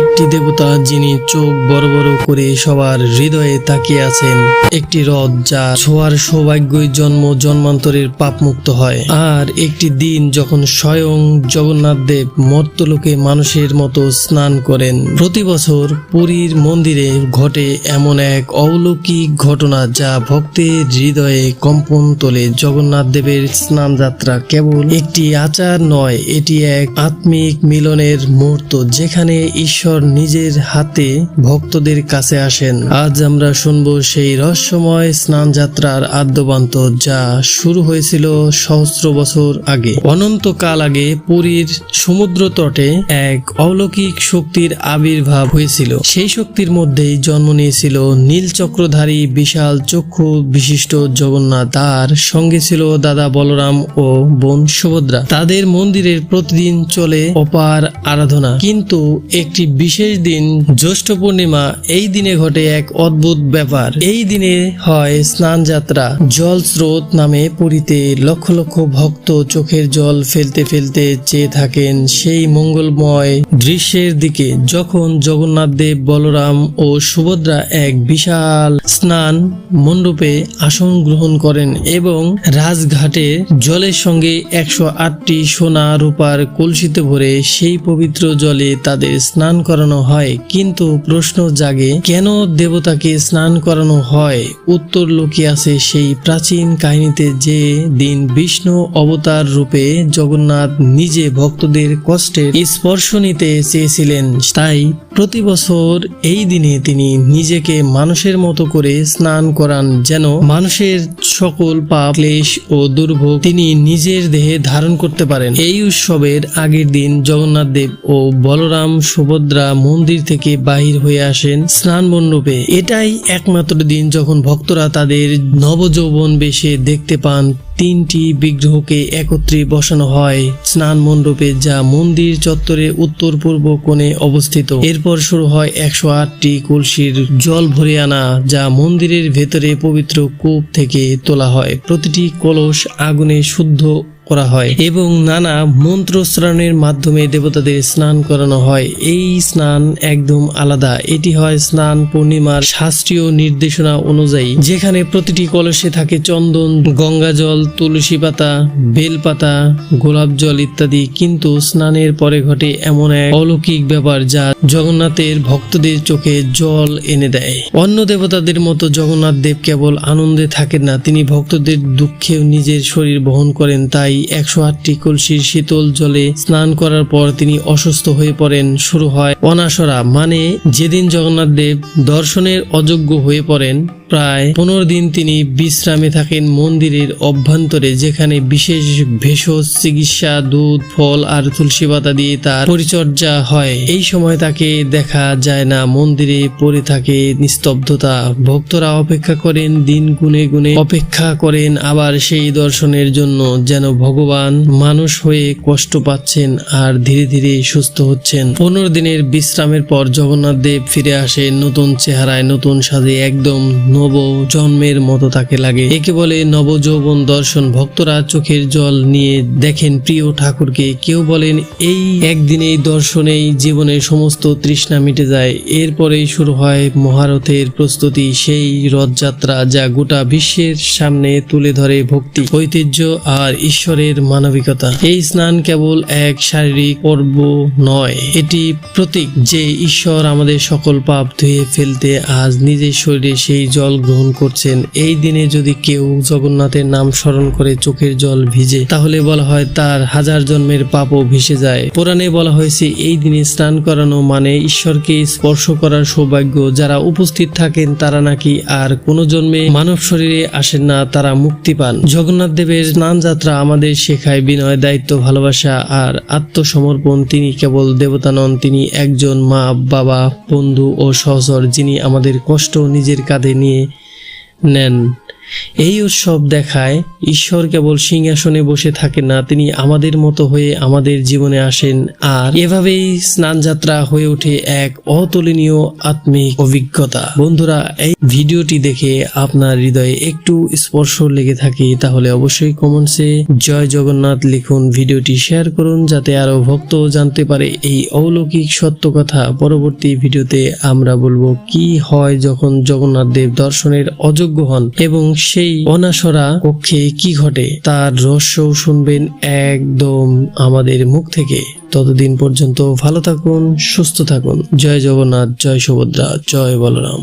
একটি দেবতা যিনি চোখ বড় বড় করে সবার হৃদয়ে তাকিয়ে আছেন, একটি রথ যা ছোঁয়ার সৌভাগ্যই জন্ম জন্মান্তরের পাপ মুক্ত হয়। আর একটি দিন যখন স্বয়ং জগন্নাথ দেব মর্তলোকে মানুষের মতো স্নান করেন। প্রতি বছর পুরীর মন্দিরে ঘটে এমন এক অলৌকিক ঘটনা যা ভক্তের হৃদয়ে কম্পন তোলে। জগন্নাথ দেবের স্নান যাত্রা কেবল একটি আচার নয়, এটি এক আত্মিক মিলনের মুহূর্ত যেখানে ঈশ্বর নিজের হাতে ভক্তদের কাছে আসেন। আজ আমরা শুনব সেই রহস্যময় স্নান যাত্রার আদ্যবান্ত যা শুরু হয়েছিল সহস্র বছর আগে। অনন্তকাল আগে পুরীর সমুদ্র তটে এক অলৌকিক শক্তির আবির্ভাব হয়েছিল। সেই শক্তির মধ্যেই জন্ম নিয়েছিল নীল চক্রধারী বিশাল চক্ষু বিশিষ্ট জগন্নাথ। তার সঙ্গে ছিল দাদা বলরাম ও বোন সুভদ্রা। তাদের মন্দিরের প্রতিদিন চলে অপার আরাধনা। কিন্তু একটি বিশেষ দিন জ্যৈষ্ঠ পূর্ণিমা, এই দিনে ঘটে এক অদ্ভুত ব্যাপার। এই দিনে হয় স্নান যাত্রা জল স্রোত নামে পুরীতে লক্ষ লক্ষ ভক্ত চোখের জল ফেলতে ফেলতে চেয়ে থাকেন সেই মঙ্গলময় দৃশ্যের দিকে। যখন জগন্নাথ দেব, বলরাম ও সুভদ্রা এক বিশাল স্নান মণ্ডপে আসন গ্রহণ করেন এবং রাজঘাটে জলের সঙ্গে একশো আটটি সোনা রূপার কলসিতে ভরে সেই পবিত্র জলে তাদের স্নান করানো হয়। কিন্তু প্রশ্ন জাগে, কেন দেবতাকে স্নান করানো হয়? উত্তর লুকিয়ে আছে সেই প্রাচীন কাহিনীতে যে দিন বিষ্ণু অবতার রূপে জগন্নাথ নিজে ভক্তদের কষ্টের স্পর্শ নিতে চেয়েছিলেন। তাই প্রতি বছর এই দিনে তিনি নিজেকে মানুষের মতো করে স্নান করান যেন মানুষের সকল পাপ, ক্লেশ ও দুর্ভোগ তিনি নিজের দেহে ধারণ করতে পারেন। এই উৎসবের আগের দিন জগন্নাথ দেব ও বলরাম সুভদ্রা মন্দির থেকে বাহির হয়ে আসেন স্নান মণ্ডপে। এটাই একমাত্র দিন যখন ভক্তরা তাদের নবযৌবন বেশে দেখতে পান। তিনটি বিগ্রহকে একত্রে বসানো হয় স্নান মণ্ডপে যা মন্দির চত্বরে উত্তর পূর্ব কোণে অবস্থিত। এরপর শুরু হয় একশো আটটি কলসির জল ভরে আনা, যা মন্দিরের ভেতরে পবিত্র কূপ থেকে তোলা হয়। প্রতিটি কলস আগুনে শুদ্ধ করা হয় এবং নানা মন্ত্র মন্ত্রস্নানের মাধ্যমে দেবতাদের স্নান করানো হয়। এই স্নান একদম আলাদা। এটি হয় স্নান পূর্ণিমার শাস্ত্রীয় নির্দেশনা অনুযায়ী, যেখানে প্রতিটি কলসে থাকে চন্দন গঙ্গা জল তুলসী পাতা বেল পাতা গোলাপ জল ইত্যাদি। কিন্তু স্নানের পরে ঘটে এমন এক অলৌকিক ব্যাপার যা জগন্নাথের ভক্তদের চোখে জল এনে দেয়। অন্য দেবতাদের মতো জগন্নাথ দেব কেবল আনন্দে থাকেন না, তিনি ভক্তদের দুঃখেও নিজের শরীর বহন করেন, তাই একশো আটটি কলসির শীতল জলে স্নান করার পর তিনি অসুস্থ হয়ে পড়েন, শুরু হয় অনাসরা। মানে যেদিন জগন্নাথ দেব দর্শনের অযোগ্য হয়ে পড়েন প্রায় পনেরো দিন তিনি বিশ্রামে থাকেন মন্দিরের অভ্যন্তরে, যেখানে বিশেষ ভেষজ, চিকিৎসা, দুধ, ফল আর তুলসী পাতা দিয়ে তার পরিচর্যা হয়। এই সময় তাকে দেখা যায় না। মন্দিরে পড়ে থাকে নিস্তব্ধতা। ভক্তরা অপেক্ষা করেন, দিন গুনে গুনে অপেক্ষা করেন আবার সেই দর্শনের জন্য, যেন ভগবান মানুষ হয়ে কষ্ট পাচ্ছেন আর ধীরে ধীরে সুস্থ হচ্ছেন। পনেরো দিনের বিশ্রামের পর জগন্নাথ দেব ফিরে আসে নতুন চেহারায়, নতুন সাজে, একদম নব জন্মের মতো তাকে লাগে। একে বলে নবযৌবন দর্শন। ভক্তরা চোখের জল নিয়ে দেখেন প্রিয় ঠাকুরকে। কেউ বলেন, এই একদিনেই দর্শনেই জীবনের সমস্ত তৃষ্ণা মিটে যায়। এরপরেই শুরু হয় মহারথের প্রস্তুতি। সেই রথযাত্রা যা গোটা বিশ্বের সামনে তুলে ধরে ভক্তি, ঐতিহ্য আর ঈশ্বরের মানবিকতা। এই স্নান কেবল এক শারীরিক পর্ব নয়, এটি প্রতীক যে ঈশ্বর আমাদের সকল পাপ ধুয়ে ফেলতে আজ নিজের শরীরে সেই জল গ্রহণ করছেন। এই দিনে যদি কেউ জগন্নাথের নাম স্মরণ করে চোখের জল ভিজে, তাহলে বলা হয় তার হাজার জন্মের পাপও ভেসে যায়। পুরাণে বলা হয়েছে, এই দিনে স্নান করানো মানে ঈশ্বরকে স্পর্শ করার সৌভাগ্য। যারা উপস্থিত থাকেন, তারা নাকি আর কোনো জন্মে মানব শরীরে আসেন না, তারা মুক্তি পান। জগন্নাথ দেবের স্নান যাত্রা আমাদের শেখায় বিনয়, দায়িত্ব, ভালোবাসা আর আত্মসমর্পণ। তিনি কেবল দেবতা নন, তিনি একজন মা, বাবা, বন্ধু ও সহচর, যিনি আমাদের কষ্ট নিজের কাঁধে নিয়ে নেন এই উৎসব দেখায় ঈশ্বর কেবল সিংহাসনে বসে থাকেন না, তিনি আমাদের মতো হয়ে আমাদের জীবনে আসেন। আর এভাবেই স্নান যাত্রা হয়ে ওঠে এক অতুলনীয় আত্মিক অভিজ্ঞতা। বন্ধুরা, এই ভিডিওটি দেখে আপনার হৃদয়ে একটু স্পর্শ লেগে থাকে, তাহলে অবশ্যই কমেন্টসে জয় জগন্নাথ লিখুন ভিডিওটি শেয়ার করুন, যাতে আরও ভক্ত জানতে পারে এই অলৌকিক সত্য কথা। পরবর্তী ভিডিওতে আমরা বলব, কি হয় যখন জগন্নাথ দেব দর্শনের অযোগ্য হন এবং সেই অনাসরা কক্ষে কি ঘটে, তার রহস্য শুনবেন একদম আমাদের মুখ থেকে। ততদিন পর্যন্ত ভালো থাকুন, সুস্থ থাকুন। জয় জগন্নাথ, জয় সুভদ্রা, জয় বলরাম।